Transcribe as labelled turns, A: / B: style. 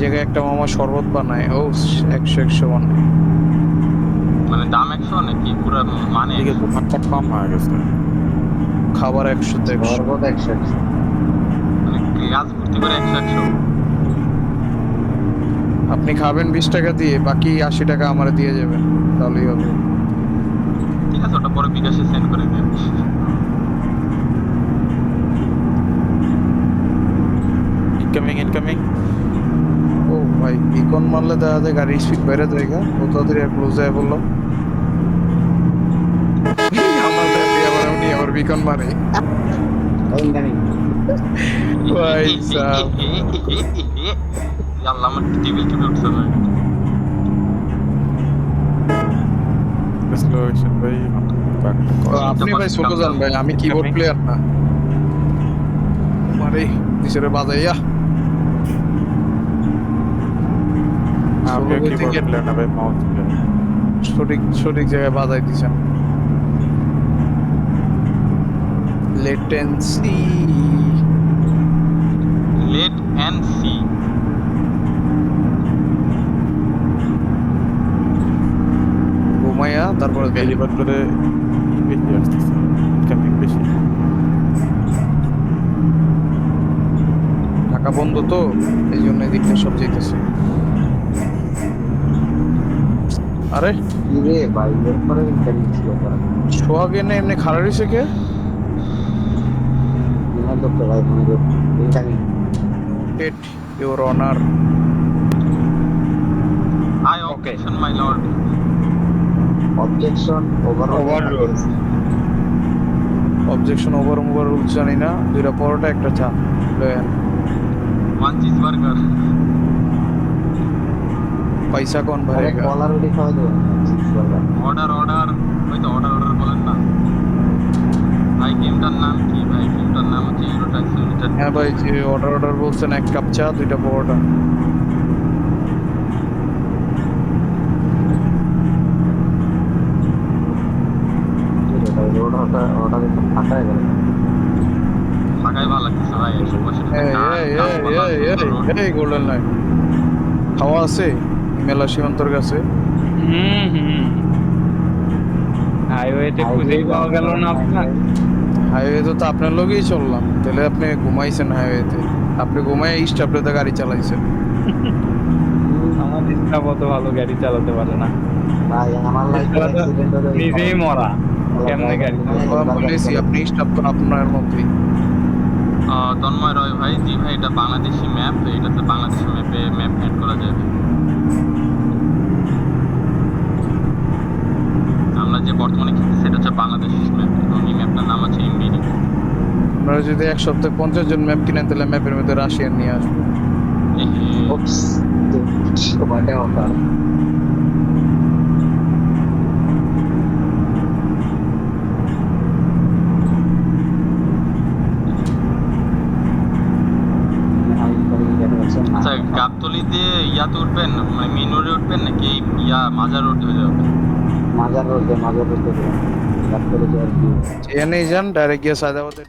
A: জায়গায় একটা মামা শরবত বানায়। ও একশো একশো বানায়
B: মানে দাম একশো নাকি? পুরো মানে?
C: এদিকে দোকানটা কম হয়ে গেছে।
A: খাবার একশো একশো।
D: সর্বদা একশো একশো।
B: মানে গাছ ভর্তি করে একশো একশো।
A: আপনি খাবেন বিশ টাকা দিয়ে বাকি আশি টাকা আমার দিয়ে যাবেন। তাহলেই হবে।
B: ঠিক আছে ওটা পরে বিকাশে সেন্ড করে দিন।
C: ইনকামিং ইনকামিং
A: ইকন মারলে দেখা যায় গাড়ি স্পিড বাইরে জায়গা ও তাড়াতাড়ি ক্লোজ হয়ে বলল আমার দেখে আবার উনি আবার বিকন মারে। ভাই।
B: আল্লাহ আমার টেবিল উঠছে
A: আপনি ভাই ছোট যান ভাই আমি কিবোর্ড প্লেয়ার না। মারে বাজাইয়া
C: আপনি
A: ষোলো
C: কিবোর্ড
A: থেকে-
C: প্লেয়ার না ভাই মাউস
A: সঠিক সঠিক জায়গায় বাজাই দিছেন। লেটেন্সি
B: লেট অ্যান্ড সি
A: ঘুমাইয়া তারপরে
C: ডেলিভার করে বেশি আসতেছে ইনকামিং বেশি।
A: ঢাকা বন্ধ তো এই জন্য এদিকটা সব যেতেছে আরে?
D: রে ভাই এরপরে ছিল তারা।
A: না এমনি খাড়া রয়েছে কে? State your honour
B: I objection my lord
D: objection overall
A: Overruled. Objection over over rules জানি না। দুইটা পরোটা একটা চা লয়েন
B: ওয়ান চিজ বার্গার
A: পয়সা কোন ভরেগা
D: কলার উঠে খাওয়া দেবো
B: অর্ডার অর্ডার ওই তো অর্ডার অর্ডার বলেন না ভাই গেমটার নাম কি ভাই গেমটার নাম হচ্ছে ইউরো ট্যাক্স লিমিটেড
A: হ্যাঁ ভাই যে অর্ডার অর্ডার বলছেন এক কাপ চা দুইটা পরোটা
D: রোড অর্ডার অর্ডার ফাঁকা হয়ে গেল
B: ফাঁকাই ভালো লাগতেছে ভাই একশো পঁয়ষট্টি
A: এই এই এই এই এই এই গোল্ডেন লাইন খাওয়া আছে মেলা সীমান্তর কাছে।
E: হুম হুম। হাইওয়েতে খুঁজেই পাওয়া গেল না আপনার?
A: হাইওয়েতে তো আপনার লগেই চললাম। তাহলে আপনি ঘুমাইছেন হাইওয়েতে আপনি ঘুমাই স্টাফলেতে গাড়ি চালাইছেন।
E: আমার স্টাফ অত ভালো গাড়ি চালাতে পারে না।
D: ভাই আমার লাইফে অ্যাক্সিডেন্ট হলে
E: নিজেই মরা। কেমনে গাড়ি
A: বলেছি আপনি স্টাফ তো আপনার মধ্যেই
B: তন্ময় রয় ভাই জি ভাই এটা বাংলাদেশি ম্যাপ এটাতে বাংলাদেশি ম্যাপে ম্যাপ অ্যাড করা যাবে। আমরা যে বর্তমানে খেলছি সেটা হচ্ছে বাংলাদেশ ম্যাপ। এবং এই ম্যাপটার নাম আছে এমবিডি
A: আপনারা যদি এক সপ্তাহে পঞ্চাশ জন ম্যাপ কিনেন তাহলে ম্যাপের মধ্যে রাশিয়ান নিয়ে আসব।
D: ওপস
B: আচ্ছা গাবতলি দিয়ে ইয়াতে উঠবেন মানে মেন রোডে উঠবেন নাকি ইয়া মাজার রোড হয়ে যাবে
D: মাজার রোড মাজার রোড তারপরে যে আর কি
A: এখানেই যান ডাইরেক্ট গিয়ে সায়দাবাদে